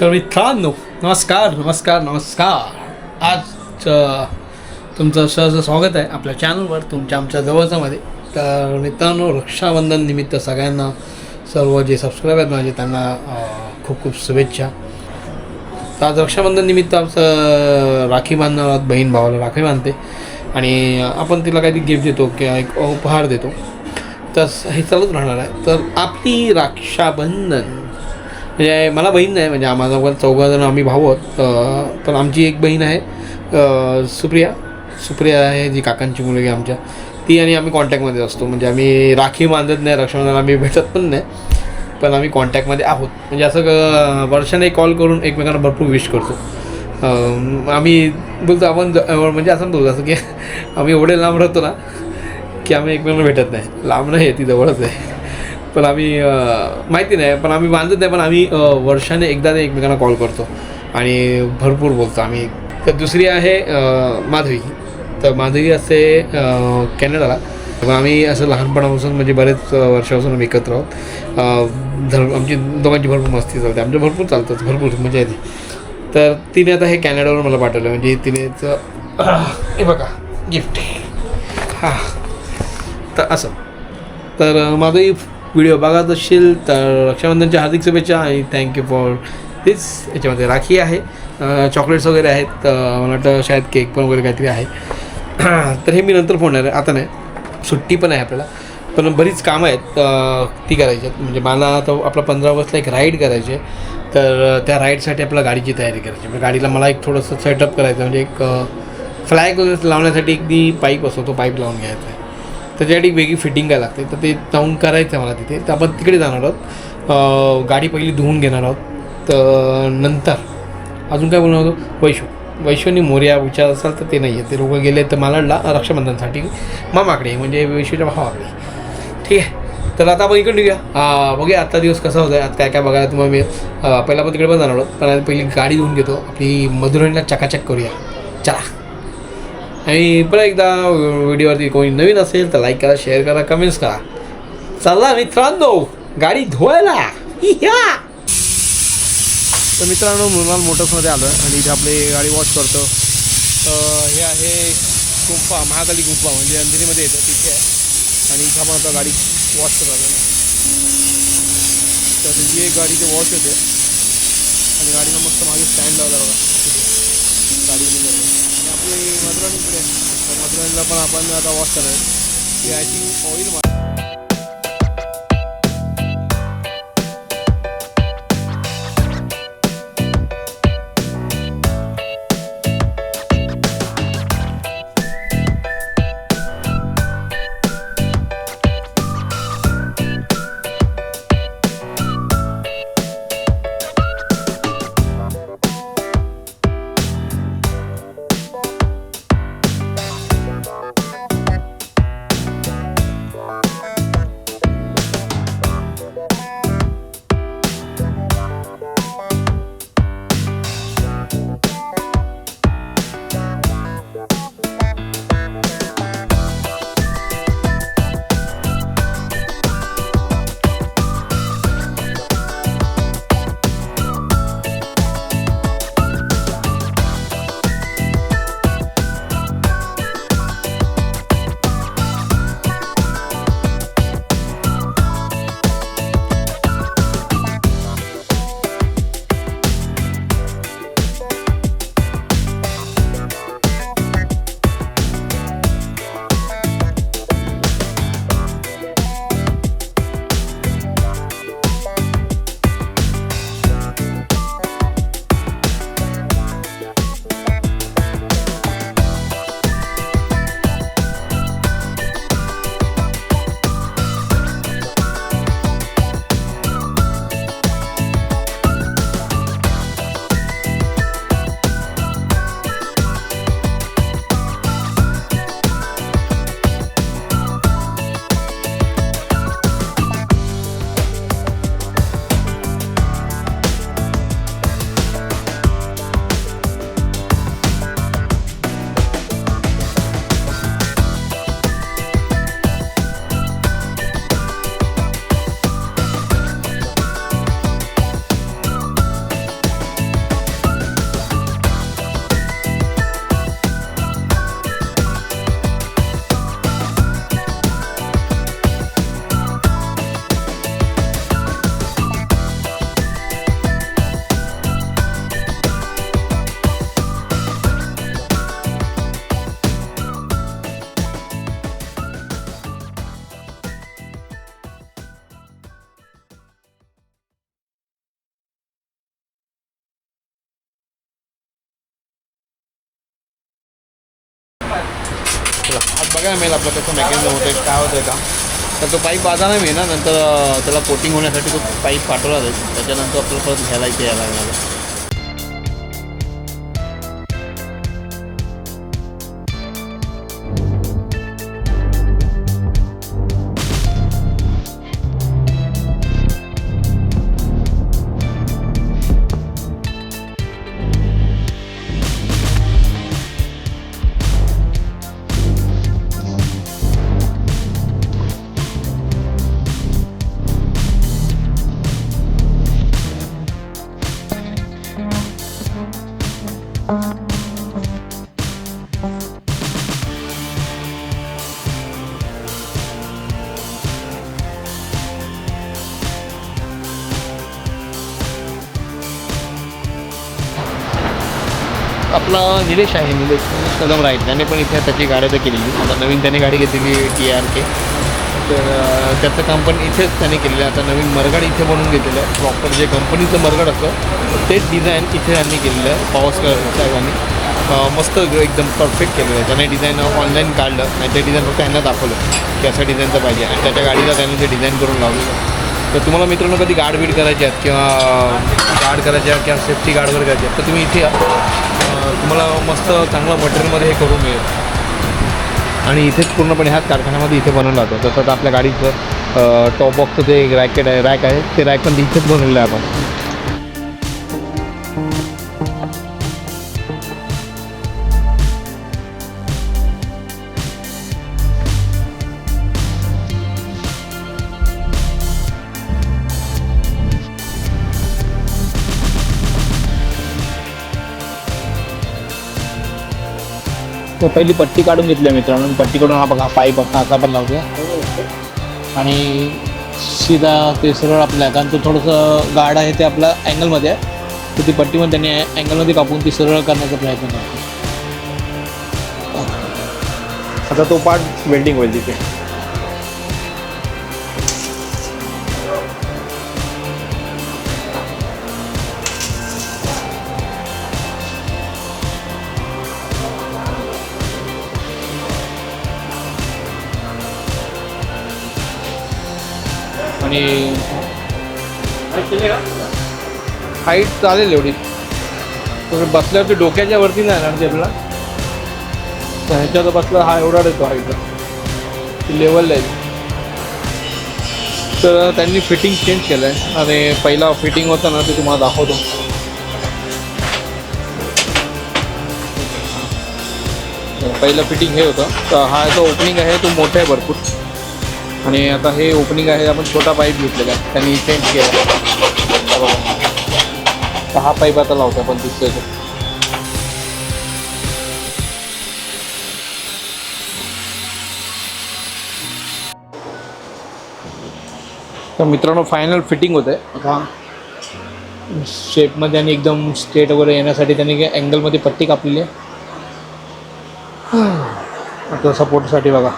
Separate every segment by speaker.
Speaker 1: तर मित्रांनो नमस्कार नमस्कार नमस्कार. आज तुमचं सहज स्वागत आहे आपल्या चॅनलवर तुमच्या आमच्या जवळच्यामध्ये तर मित्रांनो रक्षाबंधन निमित्त सगळ्यांना सर्व जे सबस्क्राईब आहेत माझे त्यांना खूप खूप शुभेच्छा. तर आज रक्षाबंधन निमित्त आमचं राखी बांधणार आहोत बहीण भावाला राखी बांधते. आणि आपण तिला काहीतरी गिफ्ट देतो किंवा एक उपहार देतो. तर हे चालूच राहणार आहे. तर आपली रक्षाबंधन म्हणजे मला बहीण नाही म्हणजे आम्हाला पण चौघा जण आम्ही भाऊ आहोत. पण आमची एक बहीण आहे सुप्रिया. सुप्रिया आहे जी काकांची मुलगी आमच्या. ती आणि आम्ही कॉन्टॅक्टमध्ये असतो. म्हणजे आम्ही राखी बांधत नाही रक्षाबंधन आम्ही भेटत पण नाही. पण आम्ही कॉन्टॅक्टमध्ये आहोत. म्हणजे असं वर्षाने कॉल करून एकमेकांना भरपूर विश करतो. आम्ही बोलतो आपण म्हणजे असं बोलतो असं की आम्ही एवढे लांब राहतो ना की आम्ही एकमेकांना भेटत नाही. लांब नाही आहे ती जवळच आहे. पण आम्ही माहिती नाही पण आम्ही बांधत नाही पण आम्ही वर्षाने एकदा ते एकमेकांना कॉल करतो. आणि भरपूर बोलतो आम्ही. तर दुसरी आहे माधवी. तर माधवी असते कॅनडाला. मग आम्ही असं लहानपणापासून म्हणजे बरेच वर्षापासून आम्ही एकत्र आहोत. धर आमची दोघांची भरपूर मस्ती चालते. आमच्या भरपूर चालतात भरपूर मजा येते. तर तिने आता हे कॅनडावर मला पाठवलं. म्हणजे तिनेचं हे बघा गिफ्ट हां. तर असं. तर माधवी माझंही व्हिडिओ बघत असशील तर रक्षाबंधनच्या हार्दिक शुभेच्छा आणि थँक्यू फॉर दिस याच्यामध्ये राखी आहे. चॉकलेट्स वगैरे आहेत. मला वाटतं शाळेत केक पण वगैरे काहीतरी आहे. तर हे मी नंतर फोडणार आहे. आता नाही. सुट्टी पण आहे आपल्याला. पण बरीच कामं आहेत. ती करायची आहेत. म्हणजे मला आता आपला पंधरा ऑगस्टला एक राईड करायची आहे. तर त्या राईडसाठी आपल्याला गाडीची तयारी करायची म्हणजे गाडीला मला एक थोडंसं सेटअप करायचं म्हणजे एक फ्लॅग वगैरे लावण्यासाठी एक ती पाईप असतो. तो पाईप लावून घ्यायचा आहे. त्याच्यासाठी एक वेगळी फिटिंग काय लागते. तर ते जाऊन करायचं आहे मला तिथे. तर आपण तिकडे जाणार आहोत. गाडी पहिली धुवून घेणार आहोत. तर नंतर अजून काय बोलणार होतो? वैशू वैश्वनी मोर्या विचार असाल तर ते नाही आहे. ते लोक गेले तर मालाडला रक्षाबंधनसाठी मामाकडे म्हणजे वैश्वच्या भावाकडे. ठीक आहे. तर आता आपण इकडे निघूया. अं, बघूया आजचा दिवस कसा होता आज काय काय बघायला तुम्हाला मी पहिला आपण तिकडे पण जाणार आहोत. पण पहिली गाडी धुवून घेतो. आपली मधुरणीला चकाचक करूया. चला. आणि परत एकदा व्हिडिओवरती कोणी नवीन असेल तर लाईक करा शेअर करा कमेंट्स करा. चला मित्रांनो गाडी धुवायला. तर मित्रांनो मृणाल मोटर्समध्ये आलं आणि इथे आपली गाडी वॉश करतो. तर हे आहे गुंफा महाकाली गुंफा म्हणजे अंधेरीमध्ये येतं तिथे आहे. आणि इथं आपण आता गाडी वॉश करतो तर त्याची एक गाडी ते वॉश होते. आणि गाडीला मस्त मागे स्टँड लावला बघा. गाडी आपली मधुराणीकडे तर मधुराणीला पण आपण आता वॉश करायचं. आहे आय थिंक ऑइल बघायला मिळेल आपलं कसं मेकॅनिझम होतं काय होतं का तर तो पाईप बाजारा मिळेल ना नंतर त्याला कोटिंग होण्यासाठी तो पाईप पाठवला जाईल. त्याच्यानंतर आपल्याला परत घ्यायला इथे यायला लागणार आपला निलेश आहे निलेश. कदम राहील त्याने पण इथे त्याची गाडी तर केलेली. आता नवीन त्याने गाडी घेतलेली टी आर के. तर त्याचं काम पण इथेच त्याने केलेलं आहे. आता नवीन मरगाड इथे बनवून घेतलेलं आहे. प्रॉपर जे कंपनीचं मरगाड असतं तेच डिझाईन इथे त्यांनी केलेलं आहे. पावसकर साहेबांनी. मस्त एकदम परफेक्ट केलेलं आहे. त्याने डिझाईन ऑनलाईन काढलं. आणि ते डिझाईन फक्त त्यांना दाखवलं की असं डिझाईनचं पाहिजे. आणि त्याच्या गाडीला त्यांनी ते डिझाईन करून लावलेलं तर तुम्हाला मित्रांनो कधी गार्ड बीड करायची आहेत किंवा गार्ड करायची आहे किंवा सेफ्टी गार्ड वगैरे करायची आहेत तर तुम्ही इथे या. तुम्हाला मस्त चांगलं मटेरियलमध्ये हे करून मिळेल. आणि इथेच पूर्णपणे ह्याच कारखान्यामध्ये इथे बनवलं जातं. तसं आता आपल्या गाडीचं टॉप बॉक्सचं जे रॅकेट आहे रॅक आहे ते रॅक पण इथेच बनवलेलं आहे आपण.
Speaker 2: तर पहिली पट्टी काढून घेतली आहे मित्रांनो. पट्टी काढून हा बघा पाईप असा पण लावतो आणि सीधा ते सरळ आपल्या कारण तो थोडंसं गाड आहे ते आपला अँगलमध्ये आहे. तर ती पट्टीमध्ये त्यांनी अँगलमध्ये कापून ती सरळ करण्याचा प्रयत्न करतो
Speaker 1: आता तो पार्ट वेल्डिंग होईल तिथे.
Speaker 2: आणि
Speaker 1: हाईट चालेल एवढी. तर बसल्यावर ते डोक्याच्या वरती नाही येणार ते आपला तर ह्याच्यात बसला हा एवढा येतो हाईट लेवल आहे. तर त्यांनी फिटिंग चेंज केलं आहे आणि पहिला फिटिंग होता ना ते तुम्हाला दाखवतो. पहिलं फिटिंग हे होतं. तर हा जो ओपनिंग आहे तो मोठा आहे भरपूर. आणि आता हे ओपनिंग आहे आपण छोटा पाईप घेतलेला आहे. त्यांनी चेंज केला हा हा पाईप आता लावतो आपण दिसतोय तो. तर मित्रांनो फायनल फिटिंग होते आता शेपमध्ये आणि एकदम स्ट्रेट वगैरे येण्यासाठी त्यांनी अँगलमध्ये पट्टी कापलेली आहे. आता सपोर्टसाठी बघा.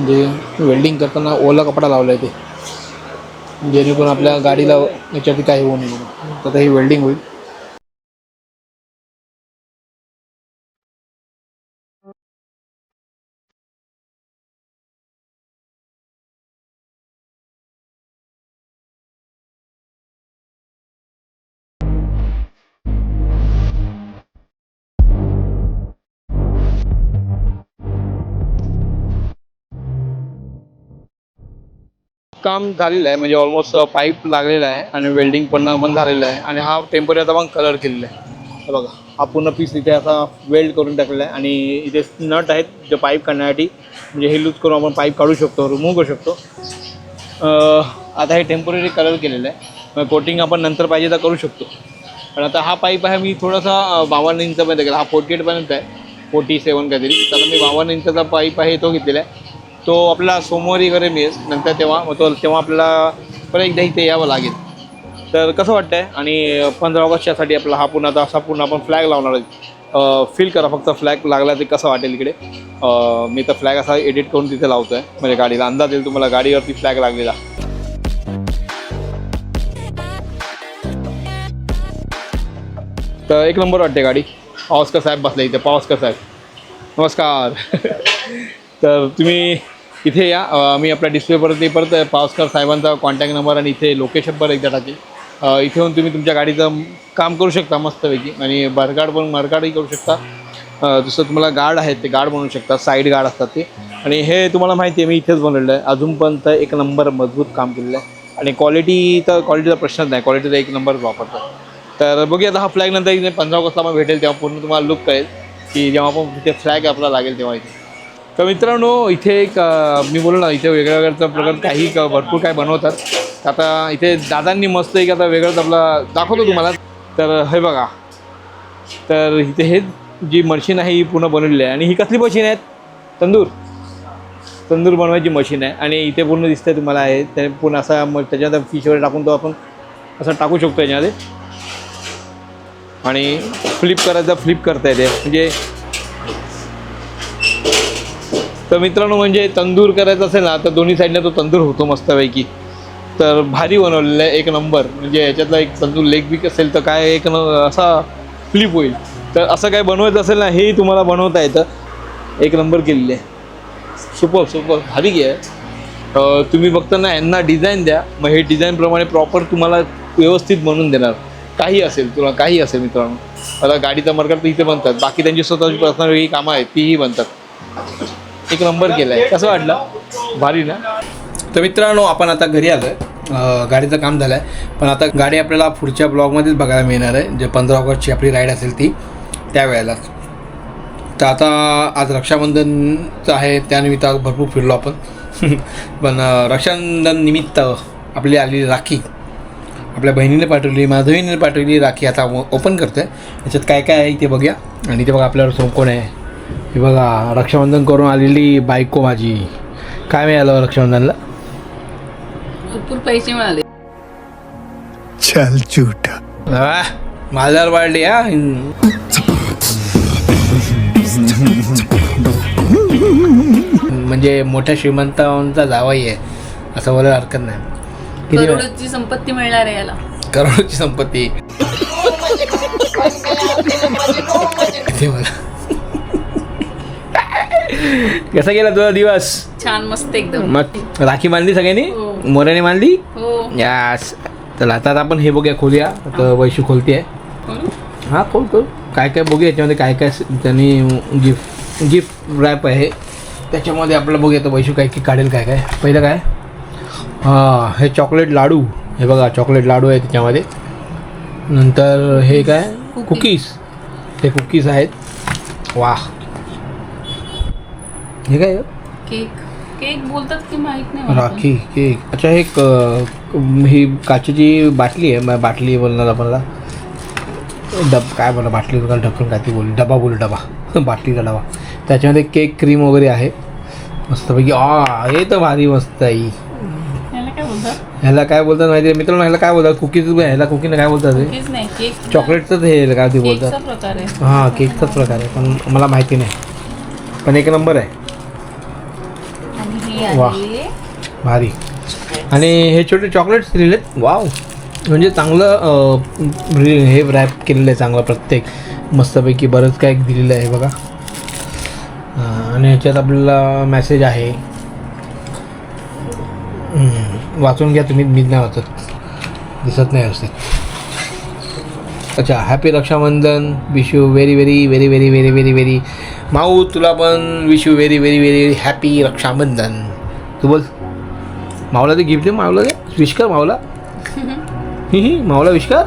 Speaker 1: म्हणजे वेल्डिंग करताना ओला कपडा लावला आहे ते जेणेकरून आपल्या गाडीला याच्यात काही होऊ नये म्हणून. तर ही वेल्डिंग होईल काम झालेलं आहे. म्हणजे ऑलमोस्ट पाईप लागलेला आहे आणि वेल्डिंग पण पण झालेलं आहे. आणि हा टेंपररी आता मग कलर केलेला आहे. बघा हा पूर्ण पीस इथे असा वेल्ड करून टाकलेला आहे. आणि इथे नट आहेत जे पाईप काढण्यासाठी. म्हणजे हे लूज करून आपण पाईप काढू शकतो रिमूव्ह करू शकतो. आता हे टेंपररी कलर केलेलं आहे. कोटिंग आपण नंतर पाहिजे तर करू शकतो. पण आता हा पाईप आहे मी थोडासा बावन्न इंचपर्यंत केला. हा फोर्टी एटपर्यंत आहे. फोर्टी सेवन काहीतरी. तर मी बावन्न इंचाचा पाईप आहे तो घेतलेला आहे. तो आपला सोमवारी वगैरे मिळेल नंतर तेव्हा मग तो तेव्हा आपल्याला परत एकदा इथे यावं लागेल. तर कसं वाटतं आहे आणि पंधरा ऑगस्टच्यासाठी आपला हा पुन्हा आता असा पूर्ण आपण फ्लॅग लावणार आहे. फील करा फक्त फ्लॅग लागला ते कसं वाटेल इकडे. मी तर फ्लॅग असा एडिट करून तिथे लावतो आहे म्हणजे गाडीला. अंदाज येईल तुम्हाला गाडीवरती फ्लॅग लागलेला. तर एक नंबर वाटते गाडी. पावसकर साहेब बसले इथे पावसकर साहेब नमस्कार.
Speaker 2: तर तुम्ही इथे या. मी आपल्या डिस्प्लेवरती परत पावसकर साहेबांचा कॉन्टॅक्ट नंबर आणि इथे लोकेशन पण एकदा टाकेल. इथे येऊन तुम्ही तुमच्या गाडीचं काम करू शकता मस्तपैकी. आणि भरगाड पण मरगाडही करू शकता. जसं तुम्हाला गार्ड आहेत ते गार्ड बनवू शकता साईड गार्ड असतात ते. आणि हे तुम्हाला माहिती आहे मी इथेच बनवलेलं आहे. अजूनपर्यंत एक नंबर मजबूत काम केलेलं आहे. आणि क्वालिटी तर क्वालिटीचा प्रश्नच नाही. क्वालिटीचा एक नंबर वापरतात तर बघूया आता हा फ्लॅग नंतर पंधरा ऑगस्टला मग भेटेल तेव्हा पूर्ण तुम्हाला लुक कळेल. की जेव्हा आपण तिथे फ्लॅग आपला लागेल तेव्हा इथे. तर मित्रांनो इथे एक मी बोललो ना इथे वेगळ्या वेगळ्या प्रकार काही क- भरपूर काय बनवतात. आता इथे दादांनी मस्त एक आता वेगळंच आपला दाखवतो तुम्हाला. तर हे बघा. तर इथे हे जी मशीन आहे ही पूर्ण बनवलेली आहे. आणि ही कसली मशीन आहे? तंदूर. तंदूर बनवायची मशीन आहे. आणि इथे पूर्ण दिसतंय तुम्हाला आहे ते पूर्ण असा मग त्याच्यात फिश वगैरे टाकून तो आपण असं टाकू शकतो याच्यामध्ये. आणि फ्लिप करायचं फ्लिप करता येते. म्हणजे तर मित्रांनो म्हणजे तंदूर करायचं असेल ना तर दोन्ही साईडला तो तंदूर होतो मस्तपैकी. तर भारी बनवलेलं आहे एक नंबर म्हणजे याच्यातला एक तंदूर लेग बीक असेल तर काय एक न असा फ्लिप होईल. तर असं काय बनवायचं असेल ना हेही तुम्हाला बनवता येतं. एक नंबर केलेली आहे. सुपर सुपर भारी आहे. तुम्ही फक्त ना यांना डिझाईन द्या. मग हे डिझाईनप्रमाणे प्रॉपर तुम्हाला व्यवस्थित बनवून देणार. काही असेल तुला काही असेल मित्रांनो. आता गाडीचा मरकट तर इथे बनतात. बाकी त्यांची स्वतःची पर्सनल वेगळी कामं आहेत तीही बनतात. एक नंबर केला आहे कसं वाटलं? भारी ना?
Speaker 1: तर मित्रांनो आपण आता घरी आलो आहे गाडीचं काम झालं आहे पण आता गाडी आपल्याला पुढच्या ब्लॉगमध्येच बघायला मिळणार आहे. जे पंधरा ऑगस्टची आपली राईड असेल ती त्यावेळेलाच तर आता आज रक्षाबंधनचं आहे. त्यानिमित्त आज भरपूर फिरलो आपण. पण रक्षाबंधन निमित्त आपली आलेली राखी. आपल्या बहिणीने पाठवली माधवीने पाठवली राखी. आता ओपन करतो आहे याच्यात काय काय आहे ते बघूया. आणि ते बघा आपल्यावर कोण आहे. हे बघा रक्षाबंधन करून आलेली बायको माझी. काय मिळालं रक्षाबंधनला?
Speaker 3: भरपूर पैसे मिळाले.
Speaker 4: चल
Speaker 1: मालदार वाढली हा? म्हणजे मोठ्या श्रीमंतांचा जावाई आहे असं बोलायला हरकत नाही. किती
Speaker 3: करोडोची संपत्ती मिळणार आहे याला.
Speaker 1: करोडची संपत्ती. किती मला कसा गेला तुझा दिवस?
Speaker 3: छान मस्त एकदम.
Speaker 1: मग राखी बांधली सगळ्यांनी?
Speaker 3: हो.
Speaker 1: मोऱ्याने बांधली
Speaker 3: हो.
Speaker 1: यास. तर आता आपण हे बघूया खोलूया. आता वैशू खोलते
Speaker 3: खोलू?
Speaker 1: हा खोल खोल. काय काय बघूया याच्यामध्ये काय काय स- त्यांनी गिफ्ट गिफ्ट रॅप आहे. त्याच्यामध्ये आपल्याला बघूया तर वैशू काय की काढेल काय काय. पहिलं काय? हां हे चॉकलेट लाडू. हे बघा चॉकलेट लाडू आहे त्याच्यामध्ये. नंतर हे काय. कुकीज हे कुकीज आहेत. वा हे काय?
Speaker 3: केक. केक बोलतात की माहीत नाही मला.
Speaker 1: राखी केक. अच्छा हे क- ही काचेची बाटली आहे म- बाटली बोलणार आपल्याला. डब काय बोला बाटली बोला ढकलून काय ती बोल डबा बोल डबा. बाटलीचा डबा. त्याच्यामध्ये केक क्रीम वगैरे आहे. मस्तपैकी आ हे तर भारी मस्त आहे.
Speaker 3: याला काय बोलतात?
Speaker 1: ह्याला काय बोलतात माहिती आहे? मित्रांनो ह्याला काय बोलतात? कुकीज ह्याला कुकीने काय बोलतात हे
Speaker 3: केक नाही केक
Speaker 1: चॉकलेटचंच हे काय ते
Speaker 3: केकचा
Speaker 1: बोलतात
Speaker 3: प्रकार आहे.
Speaker 1: हां केकचाच प्रकार आहे पण मला माहिती नाही. पण एक नंबर आहे.
Speaker 3: हे
Speaker 1: भारी. आणि हे छोटे चॉकलेट्स दिलेले वाव म्हणजे चांगलं रि- हे रॅप केलेलं आहे चांगलं प्रत्येक. मस्तपैकी बरंच काय दिलेलं आहे बघा. आणि ह्याच्यात आपल्याला मेसेज आहे. वाचून घ्या तुम्ही मी नाही वाचत. दिसत नाही व्यवस्थित. अच्छा happy Rakshabandhan. Wish you very very very very very very very Mau तुला पण wish you very very very happy Rakshabandhan. तू बोल. माऊला ते गिफ्ट दे माऊला दे विश कर माऊला. ही माऊला विश कर.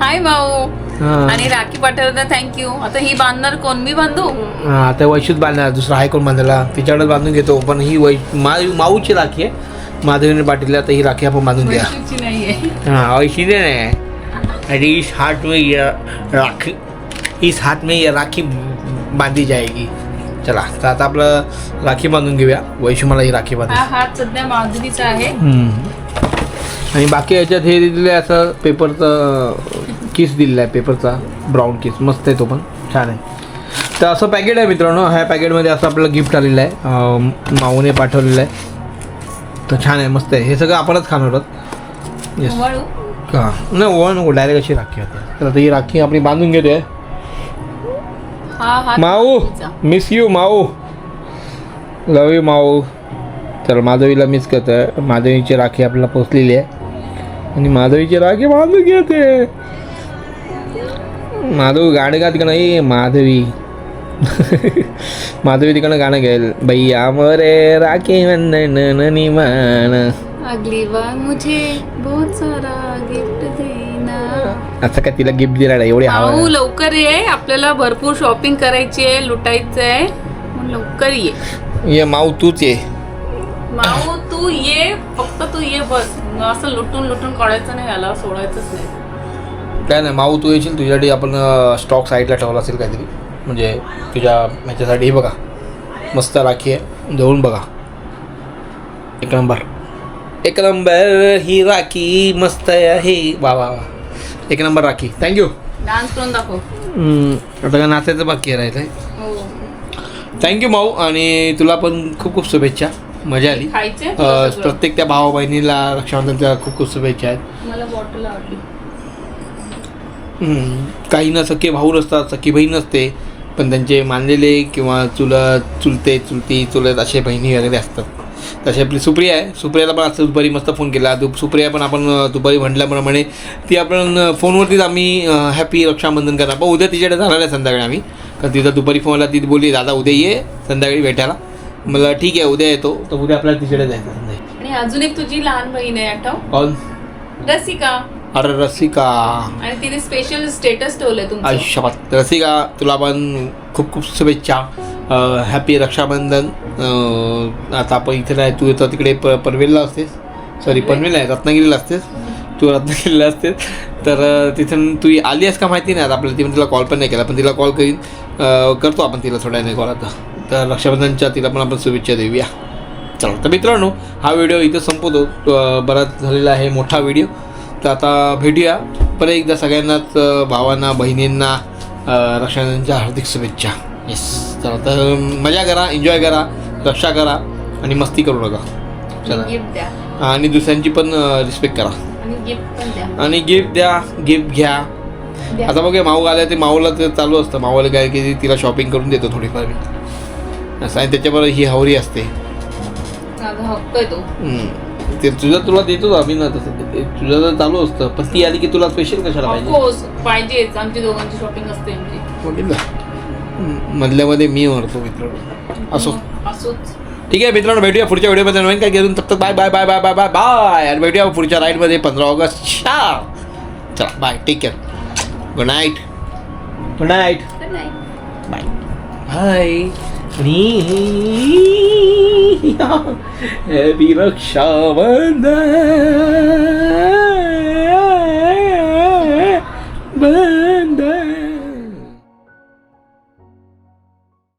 Speaker 3: हाय भाऊ
Speaker 1: हां.
Speaker 3: आणि राखी पाठवलं थँक्यू आता ही बांधणार कोण? मी बांधू?
Speaker 1: हां आता वैशूच बांधणार दुसरा आहे कोण बांधायला? तिच्याकडे बांधून घेतो पण ही वै मा माऊची राखी आहे. माधवीने पाटीलला तर ही राखी आपण बांधून द्या हाँ नहीं अरे इस हाथ में ये राखी इस हाथ में ये राखी बांधी जाएगी। चला तर आता आपलं राखी बांधून घेऊया. वैशू मला ही राखी बांधू
Speaker 3: हा हात सध्या माधुरीचा आहे.
Speaker 1: आणि बाकी याच्यात हे दिलेलं आहे असं पेपरचं किस दिलेला आहे पेपरचा ब्राऊन किस. मस्त आहे तो पण. छान आहे. तर असं पॅकेट आहे मित्रांनो ह्या पॅकेटमध्ये असं आपलं गिफ्ट आलेलं आहे. अं, माऊने पाठवलेलं आहे. तर छान आहे मस्त आहे. हे सगळं आपणच खाणार आहोत. येस
Speaker 3: वळू.
Speaker 1: का नाही ओळ नको डायरेक्ट अशी राखी होते तर आता ही राखी आपली बांधून घेतोय.
Speaker 3: हा
Speaker 1: Mau. Miss you Mau. Love you Mau. तर माधवीला मिस करतं माधवीची राखी आपल्याला पोचलेली आहे. आणि माधवीची राखी बांधून घेते. माधव गाणं गात का नाही? माधवी. माधवी तिकडनं गाणं गाईल भैया मोरे राखी बंधन निमान
Speaker 3: अगली बार मुझे बहुत सारा
Speaker 1: असं काय तिला गिफ्ट दिला नाही एवढी
Speaker 3: भाऊ
Speaker 1: हवा
Speaker 3: लवकर ये. आपल्याला भरपूर शॉपिंग करायची आहे लुटायचं आहे. लवकर ये.
Speaker 1: ये माऊ तूच ये.
Speaker 3: माऊ तू ये. फक्त तू ये बस. असं लुटून लुटून काढायचं नाही याला सोडायचंच नाही.
Speaker 1: काय नाही माऊ तू येशील तुझ्यासाठी आपण स्टॉक साईडला ठेवला असेल काहीतरी. म्हणजे तुझ्या ह्याच्यासाठी हे बघा. मस्त राखी आहे. जवळून बघा. एक नंबर एक नंबर ही राखी मस्त आहे. वा वा वा. एक नंबर राखी. थँक्यू
Speaker 3: डान्स करून दाखव.
Speaker 1: आता काय नाचायचं बाकी राहिलं आहे
Speaker 3: हो.
Speaker 1: थँक्यू माऊ. आणि तुला पण खूप खूप शुभेच्छा. मजा आली.
Speaker 3: खायचे?
Speaker 1: प्रत्येक त्या भावा बहिणीला रक्षाबंधनच्या खूप खूप शुभेच्छा आहेत.
Speaker 3: मला बॉटल आवडली.
Speaker 1: हम्म. काही ना सख्खे भाऊ नसतात सख्खी बहीण नसते. पण त्यांचे मानलेले किंवा चुलत चुलते चुलती चुलत असे बहिणी वगैरे असतात. तशी आपली सुप्रिया आहे. सुप्रियाला पण असं दुपारी मस्त फोन केला. दु सुप्रिया पण आपण दुपारी म्हटल्याप्रमाणे ती आपण फोनवरतीच आम्ही हॅपी रक्षाबंधन करणार. पण उद्या तिच्याकडे जाणार आहे संध्याकाळी आम्ही. कारण तिथं दुपारी फोनला ती बोलली दादा उद्या ये संध्याकाळी भेटायला. मला ठीक आहे उद्या येतो. तर उद्या आपल्याला तिच्याकडे जायचं
Speaker 3: आणि अजून एक तुझी लहान बहीण आहे आठव.
Speaker 1: कॉल
Speaker 3: रसिका.
Speaker 1: अरे रसिका.
Speaker 3: आणि तिने स्पेशल स्टेटस ठेवलंय तुमचं.
Speaker 1: आयुष्यात रसिका तुला पण खूप खूप शुभेच्छा. हॅपी रक्षाबंधन. आता आपण इथे नाही तू येतो तिकडे प पनवेलला असतेस. सॉरी पनवेल. आहे रत्नागिरीला असतेस. तू रत्नागिरीला असतेस. तर तिथून तू आली आहेस का माहिती नाही. आता आपल्याला ती पण तिला कॉल पण नाही केला पण तिला कॉल करीन. करतो आपण तिला थोड्या नाही कॉल आता. तर रक्षाबंधनच्या तिला पण आपण शुभेच्छा देऊया. चला तर मित्रांनो हा व्हिडिओ इथं संपवतो. बराच झालेला आहे मोठा व्हिडिओ. तर आता भेटूया. परत एकदा सगळ्यांनाच भावांना बहिणींना रक्षाबंधनच्या हार्दिक शुभेच्छा. येस चला तर मजा करा एन्जॉय करा रक्षा करा आणि मस्ती करू नका. चला.
Speaker 3: गिफ्ट द्या.
Speaker 1: आणि दुसऱ्यांची पण रिस्पेक्ट करा.
Speaker 3: आणि गिफ्ट द्या.
Speaker 1: गिफ्ट द्या गिफ्ट घ्या. आता बघा माऊ आल्या ते माऊला ते चालू असतं. माऊला काय की तिला शॉपिंग करून देतो थोडीफार. मी असं. आणि त्याच्याबरोबर ही हवरी असते.
Speaker 3: तो
Speaker 1: तुझं तुला देतो आम्ही ना तसं ते- ते तुझं तर चालू असतं. पण ती आली की तुला स्पेशल कशाला पाहिजे?
Speaker 3: ऑफकोर्स पाहिजेच आमची दोघांची शॉपिंग असते
Speaker 1: बघितलं मधल्यामध्ये मी मरतो मित्र असो.
Speaker 3: असोच.
Speaker 1: ठीक आहे मित्रांनो भेटूया पुढच्या व्हिडिओमध्ये. नवीन काय घेऊन तब तक bye bye bye bye bye bye bye आणि भेटूया पुढच्या राईडमध्ये पंधरा ऑगस्ट. चला bye take care good night good night
Speaker 3: तर नाही
Speaker 1: बाय बाय हॅपी रक्षाबंधन बंधन